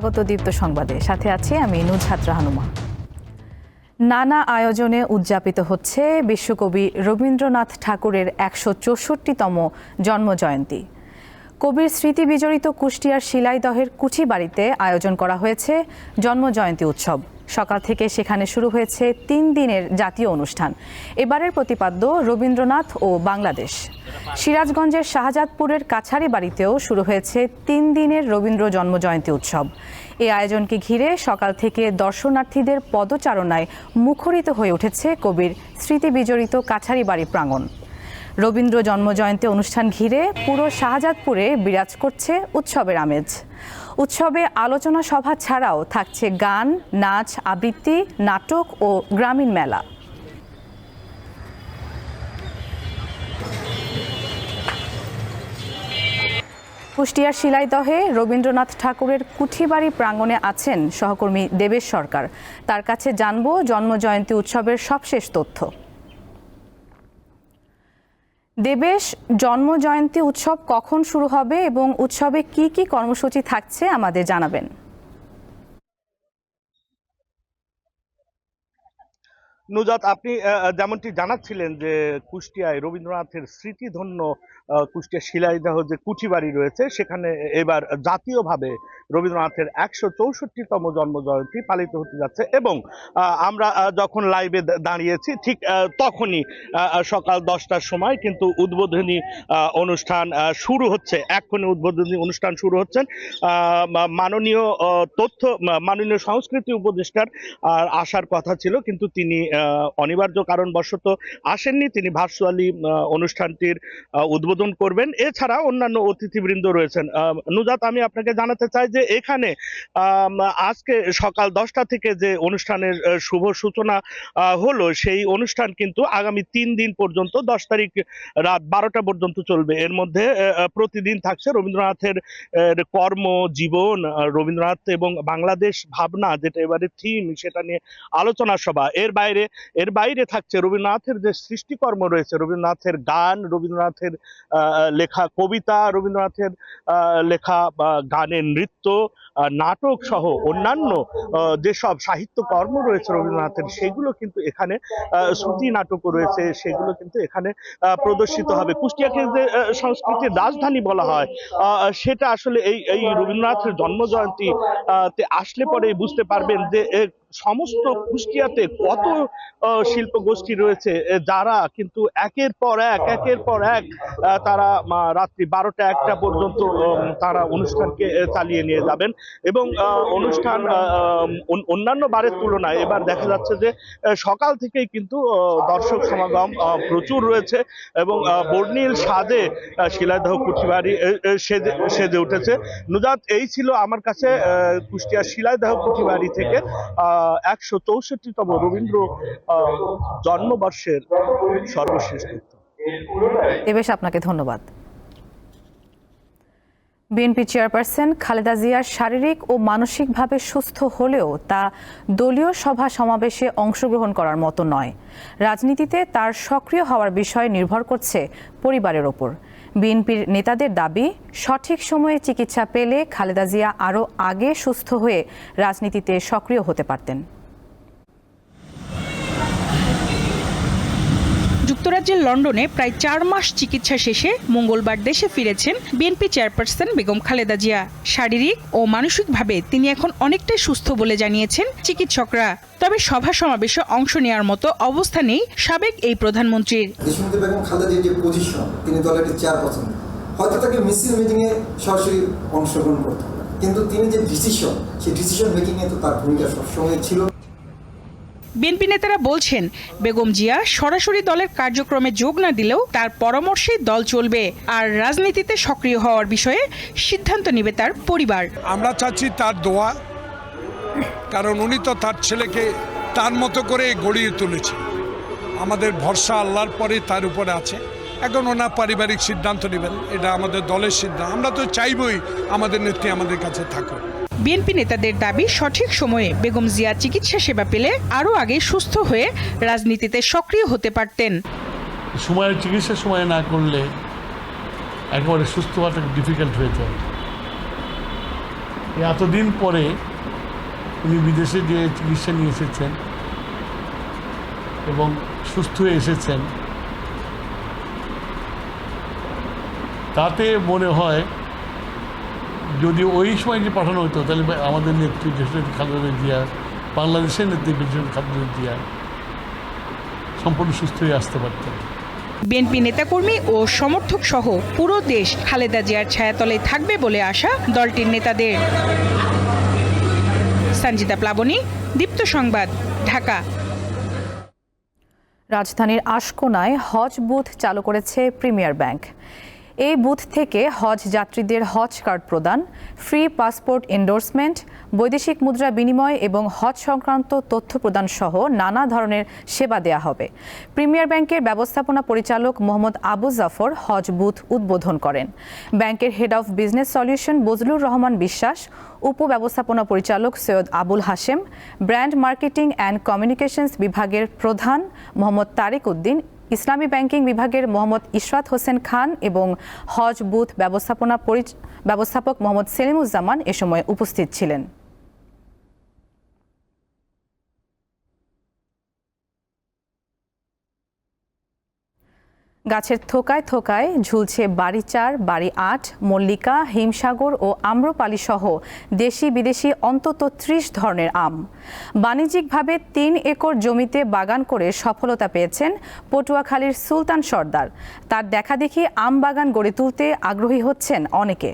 স্বাগত দীপ্ত সংবাদে। সাথে আছি আমি নুজহাত রাহানুমা। নানা আয়োজনে উদযাপিত হচ্ছে বিশ্বকবি রবীন্দ্রনাথ ঠাকুরের একশো চৌষট্টিতম জন্মজয়ন্তী। কবির স্মৃতি বিজড়িত কুষ্টিয়ার শিলাইদহের কুচি বাড়িতে আয়োজন করা হয়েছে জন্মজয়ন্তী উৎসব। সকাল থেকে সেখানে শুরু হয়েছে তিন দিনের জাতীয় অনুষ্ঠান। এবারের প্রতিপাদ্য রবীন্দ্রনাথ ও বাংলাদেশ। সিরাজগঞ্জের শাহজাদপুরের কাছারি বাড়িতেও শুরু হয়েছে তিন দিনের রবীন্দ্র জন্মজয়ন্তী উৎসব। এই আয়োজনকে ঘিরে সকাল থেকে দর্শনার্থীদের পদচারণায় মুখরিত হয়ে উঠেছে কবির স্মৃতি বিজড়িত কাছারি বাড়ি প্রাঙ্গণ। রবীন্দ্র জন্মজয়ন্তী অনুষ্ঠান ঘিরে পুরো শাহজাদপুরে বিরাজ করছে উৎসবের আমেজ। উৎসবে আলোচনা সভা ছাড়াও থাকছে গান, নাচ, আবৃত্তি, নাটক ও গ্রামীণ মেলা। কুষ্টিয়ার শিলাইদহে রবীন্দ্রনাথ ঠাকুরের কুঠিবাড়ি প্রাঙ্গণে আছেন সহকর্মী দেবেশ সরকার। তার কাছে জানব জন্মজয়ন্তী উৎসবের সবশেষ তথ্য। দেবেশ জন্মজয়ন্তী উৎসব কখন শুরু হবে এবং উৎসবে কি কি কর্মসূচি থাকছে আমাদের জানাবেন। নুজাত, আপনি যেমনটি জানাচ্ছিলেন যে কুষ্টিয়ায় রবীন্দ্রনাথের স্মৃতিধন্য কুষ্টিয়া শিলাইদাহ যে কুঠি বাড়ি রয়েছে, সেখানে এবার জাতীয়ভাবে রবীন্দ্রনাথের একশো চৌষট্টিতম জন্ম জয়ন্তী পালিত হতে যাচ্ছে এবং আমরা যখন লাইভে দাঁড়িয়েছি, ঠিক তখনই সকাল দশটার সময় কিন্তু উদ্বোধনী অনুষ্ঠান শুরু হচ্ছে। এক্ষুনি উদ্বোধনী অনুষ্ঠান শুরু হচ্ছেন। মাননীয় তথ্য মাননীয় সংস্কৃতি উপদেষ্টার আসার কথা ছিল, কিন্তু তিনি অনিবার্য কারণবশত আসেননি। তিনি ভার্চুয়ালি অনুষ্ঠানটির উদ্বোধন করবেন। এছাড়া অন্যান্য অতিথিবৃন্দ রয়েছেন। নুজাত, আমি আপনাকে জানাতে চাই যে এখানে আজকে সকাল দশটা থেকে যে অনুষ্ঠানের শুভ সূচনা হলো, সেই অনুষ্ঠান কিন্তু আগামী তিন দিন পর্যন্ত, দশ তারিখ রাত বারোটা পর্যন্ত চলবে। এর মধ্যে প্রতিদিন থাকছে রবীন্দ্রনাথের কর্ম, জীবন রবীন্দ্রনাথ এবং বাংলাদেশ ভাবনা, যেটা এবারে থিম সেটা নিয়ে আলোচনা সভা। এর বাইরে এর বাইরে থাকছে রবীন্দ্রনাথের যে সৃষ্টিকর্ম রয়েছে, রবীন্দ্রনাথের গান, রবীন্দ্রনাথের লেখা কবিতা, রবীন্দ্রনাথের লেখা গানের নৃত্য নাটক সহ অন্যান্য যেসব সাহিত্য কর্ম রয়েছে রবীন্দ্রনাথের, সেগুলো কিন্তু এখানে শ্রুতি নাটকও রয়েছে, সেগুলো কিন্তু এখানে প্রদর্শিত হবে। কুষ্টিয়াকে যে সংস্কৃতির রাজধানী বলা হয় সেটা আসলে এই এই রবীন্দ্রনাথের জন্ম জয়ন্তী তে আসলে পরে বুঝতে পারবেন যে সমস্ত কুষ্টিয়াতে কত শিল্প গোষ্ঠী রয়েছে যারা কিন্তু একের পর এক, একের পর এক তারা রাত্রি বারোটা একটা পর্যন্ত তারা অনুষ্ঠানকে চালিয়ে নিয়ে যাবেন। এবং অনুষ্ঠান অন্যান্য বারের তুলনায় এবার দেখা যাচ্ছে যে সকাল থেকেই কিন্তু দর্শক সমাগম প্রচুর রয়েছে এবং বর্ণিল আহ, শিলাদহ কুঠিবাড়ি সেজে সেজে উঠেছে। নুজাত এই ছিল আমার কাছে কুষ্টিয়া শিলাইদাহ কুঠিবাড়ি থেকে একশো চৌষট্টিতম রবীন্দ্র জন্মবর্ষের সর্বশেষ তথ্য আপনাকে ধন্যবাদ। বিএনপি চেয়ারপারসন খালেদা জিয়ার শারীরিক ও মানসিকভাবে সুস্থ হলেও তা দলীয় সভা সমাবেশে অংশগ্রহণ করার মতো নয়। রাজনীতিতে তার সক্রিয় হওয়ার বিষয় নির্ভর করছে পরিবারের ওপর। বিএনপির নেতাদের দাবি, সঠিক সময়ে চিকিৎসা পেলে খালেদা জিয়া আরও আগে সুস্থ হয়ে রাজনীতিতে সক্রিয় হতে পারতেন। যুক্তরাজ্যের লন্ডনে প্রায় চার মাস চিকিৎসা শেষে মঙ্গলবার দেশে ফিরেছেন বিএনপি চেয়ারপারসন বেগম খালেদা জিয়া। শারীরিক ও মানসিকভাবে তিনি এখন অনেকটাই সুস্থ বলে জানিয়েছেন চিকিৎসকরা। তবে সভা সমাবেশে অংশ নেওয়ার মতো অবস্থা নেই সাবেক এই প্রধানমন্ত্রীর। হয়তো তাকে মিছিল সরাসরি অংশগ্রহণ করতে কিন্তু তিনি যে ডিসিশন সেই ডিসিশন মেকিংয়ে তো তার ভূমিকা সবসময় ছিল। বিএনপি নেতারা বলছেন, বেগম জিয়া সরাসরি দলের কার্যক্রমে যোগ না দিলেও তার পরামর্শেই দল চলবে আর রাজনীতিতে সক্রিয় হওয়ার বিষয়ে সিদ্ধান্ত নেবে তার পরিবার। আমরা চাচ্ছি তার দোয়া, কারণ উনি তো তার ছেলেকে তার মতো করে গড়িয়ে তুলেছে। আমাদের ভরসা আল্লাহর পরে তার উপরে আছে। এখন ওনার পারিবারিক সিদ্ধান্ত নেবেন, এটা আমাদের দলের সিদ্ধান্ত। আমরা তো চাইবই আমাদের নেত্রী আমাদের কাছে থাকুক। বিএনপি নেতাদের দাবি, সঠিক সময়ে বেগম জিয়া চিকিৎসা সেবা পেলে আরও আগে সুস্থ হয়ে রাজনীতিতে সক্রিয় হতে পারতেন। সময়ের চিকিৎসা সময় না করলে একেবারে সুস্থ হওয়াটা ডিফিকাল্ট হয়ে যায়। এতদিন পরে উনি বিদেশে গিয়ে চিকিৎসা নিয়ে এসেছেন এবং সুস্থ হয়ে এসেছেন। তাতে মনে হয় যদি ওই সময় যে পাঠানো হতো তাহলে আমাদের নেত্রী দেশনেত্রী খালেদা জিয়া বাংলাদেশের নেত্রী দেশনেত্রী খালেদা জিয়া সম্পূর্ণ সুস্থ হয়ে আসতে পারতেন। বিএনপি নেতাকর্মী ও সমর্থক সহ পুরো দেশ খালেদা জিয়ার ছায়াতলে থাকবে বলে আশা দলটির নেতাদের। সঞ্জিতা প্লাবনী দীপ্ত সংবাদ ঢাকা। রাজধানীর আশকোনায় হজ বুথ চালু করেছে প্রিমিয়ার ব্যাংক। এই বুথ থেকে হজ যাত্রীদের হজ কার্ড প্রদান, ফ্রি পাসপোর্ট এন্ডোর্সমেন্ট বৈদেশিক মুদ্রা বিনিময় এবং হজ সংক্রান্ত তথ্য প্রদান সহ নানা ধরনের সেবা দেয়া হবে। প্রিমিয়ার ব্যাংকের ব্যবস্থাপনা পরিচালক মোহাম্মদ আবু জাফর হজ বুথ উদ্বোধন করেন। ব্যাংকের head of business solution Bazlur Rahman Biswas উপব্যবস্থাপনা পরিচালক Syed Abul Hashem brand marketing and communications বিভাগের প্রধান মোহাম্মদ তারেক উদ্দিন ইসলামী ব্যাংকিং বিভাগের মোহাম্মদ ইশরাত হোসেন খান এবং হজ বুথ ব্যবস্থাপনা ব্যবস্থাপক মোহাম্মদ সেলিমুজ্জামান এ সময় উপস্থিত ছিলেন। গাছের থোকায় থোকায় ঝুলছে বাড়ি চার, বাড়ি আট, মল্লিকা, হিমসাগর ও আম্রপালি সহ দেশি বিদেশি অন্তত ত্রিশ ধরনের আম। বাণিজ্যিকভাবে তিন একর জমিতে বাগান করে সফলতা পেয়েছেন পটুয়াখালীর সুলতান সর্দার। তার দেখাদেখি আম বাগান গড়ে তুলতে আগ্রহী হচ্ছেন অনেকে।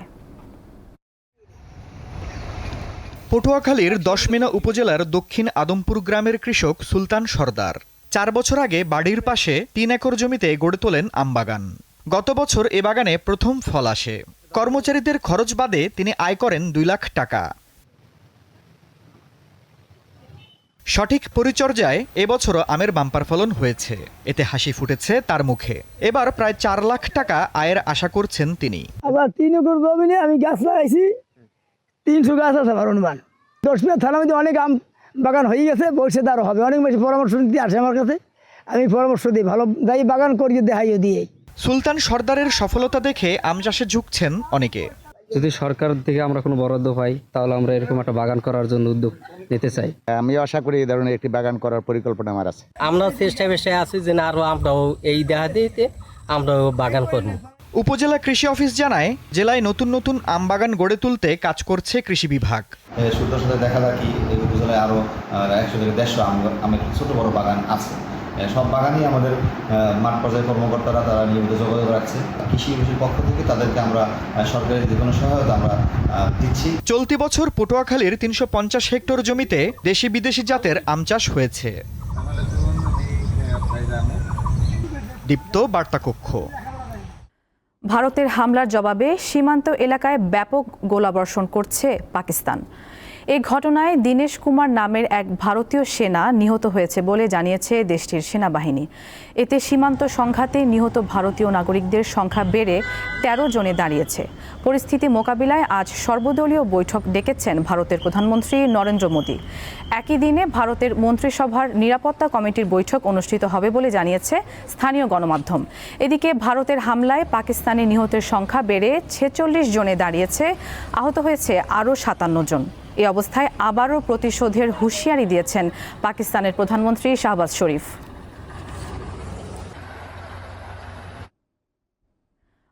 পটুয়াখালীর দশমিনা উপজেলার দক্ষিণ আদমপুর গ্রামের কৃষক সুলতান সর্দার। চার বছর আগে বাড়ির পাশে তিন একর জমিতে গড়ে তোলেন আমবাগান। গত বছর এ বাগানে প্রথম ফল আসে। কর্মচারীদের খরচ বাদে তিনি আয় করেন দুই লাখ টাকা। সঠিক পরিচর্যায় এবছরও আমের বাম্পার ফলন হয়েছে। এতে হাসি ফুটেছে তার মুখে। এবার প্রায় চার লাখ টাকা আয়ের আশা করছেন তিনি। আবার তিন একর জমিনে আমি গাছ লাগাইছি। তিনশো গাছ আছে আমার অনুমান। দশ মিনিট অনেক আম বাগান হয়ে গেছে ভবিষ্যতে আরও হবে। অনেক বেশি পরামর্শ দিতে আসে আমার কাছে। আমি পরামর্শ দিই ভালো দায়ী বাগান করিয়ে দেখাইও দিয়ে সুলতান সর্দারের সফলতা দেখে আম চাষে ঝুঁকছেন অনেকে। যদি সরকার থেকে আমরা কোনো বরাদ্দ পাই তাহলে আমরা এরকম একটা বাগান করার জন্য উদ্যোগ নিতে চাই। আমি আশা করি এই ধরনের একটি বাগান করার পরিকল্পনা আমার আছে। আমরা চেষ্টা বেশি আছি যে না আরও আমরাও এই দেখা দিতে আমরাও বাগান করব। উপজেলা কৃষি অফিস জানায় জেলায় নতুন নতুন আম বাগান গড়ে তুলতে কাজ করছে কৃষি বিভাগ। সুন্দর সাথে দেখা এই উপজেলায় আরও একশো থেকে দেড়শো আমের ছোটো বড় বাগান আছে। সব বাগানই আমাদের মাঠ পর্যায়ে কর্মকর্তারা তারা নিয়মিত যোগাযোগ রাখছে। কৃষি অফিসের পক্ষ থেকে তাদেরকে আমরা আহ, সরকারি যে কোনো সহায়তা আমরা দিচ্ছি। চলতি বছর পটুয়াখালীর তিনশো পঞ্চাশ হেক্টর জমিতে দেশি বিদেশি জাতের আম চাষ হয়েছে। দীপ্ত বার্তা কক্ষ ভারতের হামলার জবাবে সীমান্ত এলাকায় ব্যাপক গোলাবর্ষণ করছে পাকিস্তান। এই ঘটনায় দীনেশ কুমার নামের এক ভারতীয় সেনা নিহত হয়েছে বলে জানিয়েছে দেশটির সেনাবাহিনী। এতে সীমান্ত সংঘাতে নিহত ভারতীয় নাগরিকদের সংখ্যা বেড়ে তেরো জনে দাঁড়িয়েছে। পরিস্থিতি মোকাবিলায় আজ সর্বদলীয় বৈঠক ডেকেছেন ভারতের প্রধানমন্ত্রী নরেন্দ্র মোদী। একই দিনে ভারতের মন্ত্রিসভার নিরাপত্তা কমিটির বৈঠক অনুষ্ঠিত হবে বলে জানিয়েছে স্থানীয় গণমাধ্যম। এদিকে ভারতের হামলায় পাকিস্তানি নিহতের সংখ্যা বেড়ে ছেচল্লিশ জনে দাঁড়িয়েছে, আহত হয়েছে আরও সাতান্ন জন। এই অবস্থায় আবারও প্রতিশোধের হুঁশিয়ারি দিয়েছেন পাকিস্তানের প্রধানমন্ত্রী শাহবাজ শরীফ।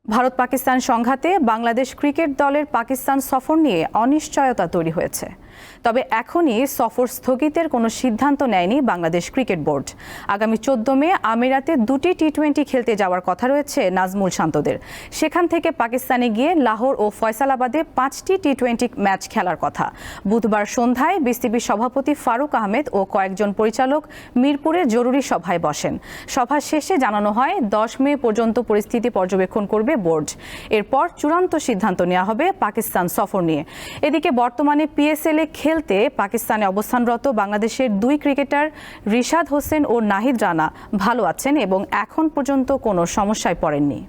ভারত পাকিস্তান সংঘাতে বাংলাদেশ ক্রিকেট দলের পাকিস্তান সফর নিয়ে অনিশ্চয়তা তৈরি হয়েছে। তবে এখনই সফর স্থগিতের কোনো সিদ্ধান্ত নেয়নি বাংলাদেশ ক্রিকেট বোর্ড। আগামী চোদ্দ মে আমিরাতে দুটি টি টোয়েন্টি খেলতে যাওয়ার কথা রয়েছে নাজমুল শান্তদের। সেখান থেকে পাকিস্তানে গিয়ে লাহোর ও ফয়সালাবাদে পাঁচটি টি টোয়েন্টি ম্যাচ খেলার কথা। বুধবার সন্ধ্যায় বিসিবি সভাপতি ফারুক আহমেদ ও কয়েকজন পরিচালক মিরপুরে জরুরি সভায় বসেন। সভা শেষে জানানো হয়, দশ মে পর্যন্ত পরিস্থিতি পর্যবেক্ষণ করবে বোর্ড। এরপর চূড়ান্ত সিদ্ধান্ত নেওয়া হবে পাকিস্তান সফর নিয়ে। এদিকে বর্তমানে পিএসএল এ খেলতে পাকিস্তানে অবস্থানরত বাংলাদেশের দুই ক্রিকেটার রিশাদ হোসেন ও নাহিদ রানা ভালো আছেন এবং এখন পর্যন্ত কোনো সমস্যায় পড়েননি।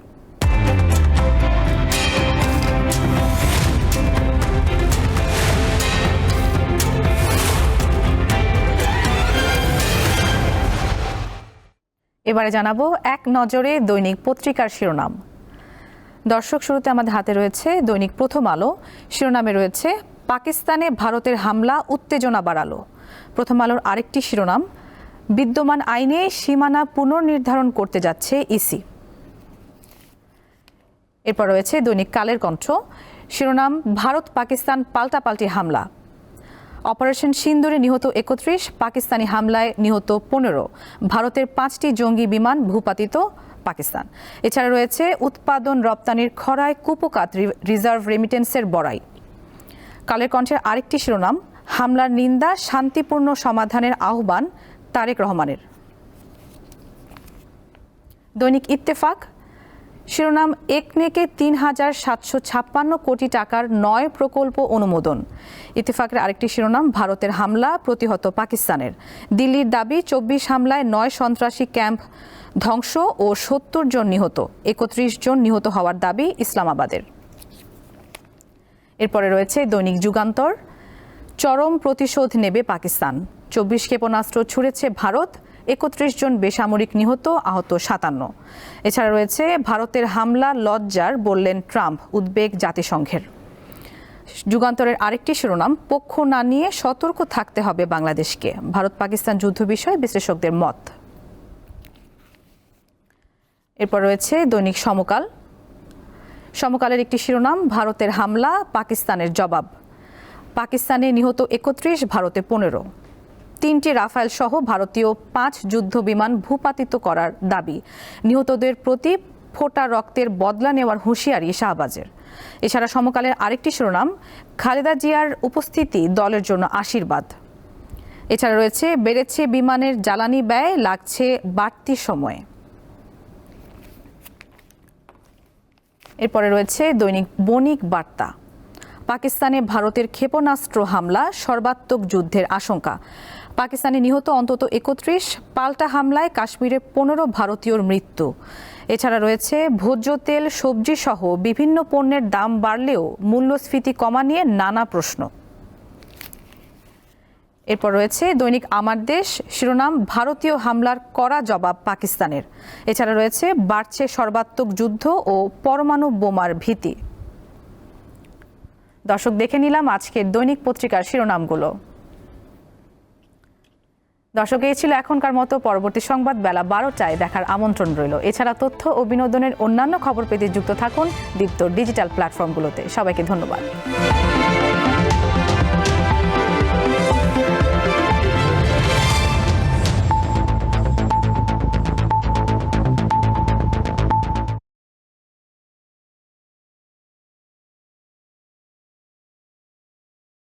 এবারে জানাব এক নজরে দৈনিক পত্রিকার শিরোনাম। দর্শক শুরুতে আমাদের হাতে রয়েছে দৈনিক প্রথম আলো। শিরোনামে রয়েছে পাকিস্তানে ভারতের হামলা, উত্তেজনা বাড়ালো। প্রথম আলোর আরেকটি শিরোনাম, বিদ্যমান আইনে সীমানা পুনর্নির্ধারণ করতে যাচ্ছে ইসি। এরপর রয়েছে দৈনিক কালের কণ্ঠ, শিরোনাম ভারত পাকিস্তান পাল্টাপাল্টি হামলা। অপারেশন সিন্দুরে নিহত একত্রিশ, পাকিস্তানি হামলায় নিহত পনেরো। ভারতের পাঁচটি জঙ্গি বিমান ভূপাতিত পাকিস্তান। এছাড়া রয়েছে উৎপাদন রপ্তানির খরায় কুপকাত রিজার্ভ রেমিটেন্সের বড়াই। কালের কণ্ঠের আরেকটি শিরোনাম, হামলার নিন্দা, শান্তিপূর্ণ সমাধানের আহ্বান তারেক রহমানের। দৈনিক ইত্তেফাক, শিরোনাম, একনেকে তিন হাজার সাতশো ছাপ্পান্ন কোটি টাকার নয় প্রকল্প অনুমোদন। ইত্তেফাকের আরেকটি শিরোনাম, ভারতের হামলা প্রতিহত পাকিস্তানের। দিল্লির দাবি, চব্বিশ হামলায় নয় সন্ত্রাসী ক্যাম্প ধ্বংস ও সত্তর জন নিহত। একত্রিশ জন নিহত হওয়ার দাবি ইসলামাবাদের। এরপরে রয়েছে দৈনিক যুগান্তর। চরম প্রতিশোধ নেবে পাকিস্তান। চব্বিশ ক্ষেপণাস্ত্র ছুড়েছে ভারত, একত্রিশ জন বেসামরিক নিহত, আহত সাতান্ন। এছাড়া রয়েছে ভারতের হামলা লজ্জার, বললেন ট্রাম্প উদ্বেগ জাতিসংঘের। যুগান্তরের আরেকটি শিরোনাম, পক্ষ না নিয়ে সতর্ক থাকতে হবে বাংলাদেশকে। ভারত পাকিস্তান যুদ্ধ বিষয়ে বিশ্লেষকদের মত। এরপর রয়েছে দৈনিক সমকাল। সমকালের একটি শিরোনাম, ভারতের হামলা, পাকিস্তানের জবাব। পাকিস্তানে নিহত একত্রিশ, ভারতে পনেরো। তিনটি রাফায়েল সহ ভারতীয় পাঁচ যুদ্ধ বিমান ভূপাতিত করার দাবি। নিহতদের প্রতি ফোটা রক্তের বদলা নেওয়ার হুঁশিয়ারি শাহবাজের। এছাড়া সমকালের আরেকটি শিরোনাম, খালেদা জিয়ার উপস্থিতি দলের জন্য আশীর্বাদ। এছাড়া রয়েছে, বেড়েছে বিমানের জ্বালানি ব্যয়, লাগছে বাড়তি সময়ে। এরপরে রয়েছে দৈনিক বণিক বার্তা। পাকিস্তানে ভারতের ক্ষেপণাস্ত্র হামলা, সর্বাত্মক যুদ্ধের আশঙ্কা। পাকিস্তানে নিহত অন্তত একত্রিশ, পাল্টা হামলায় কাশ্মীরে পনেরো ভারতীয়র মৃত্যু। এছাড়া রয়েছে ভোজ্য তেল সবজি সহ বিভিন্ন পণ্যের দাম বাড়লেও মূল্যস্ফীতি কমা নিয়ে নানা প্রশ্ন। এরপর রয়েছে দৈনিক আমার দেশ, শিরোনাম ভারতীয় হামলার কড়া জবাব পাকিস্তানের। এছাড়া রয়েছে বাড়ছে সর্বাত্মক যুদ্ধ ও পরমাণু বোমার ভীতি। দর্শক দেখে নিলাম আজকের দৈনিক পত্রিকার শিরোনামগুলো। দর্শক, এই ছিল এখনকার মতো পরবর্তী সংবাদ। বেলা বারোটায় দেখার আমন্ত্রণ রইল। এছাড়া তথ্য ও বিনোদনের অন্যান্য খবর পেতে যুক্ত থাকুন দীপ্ত ডিজিটাল প্ল্যাটফর্মগুলোতে। সবাইকে ধন্যবাদ।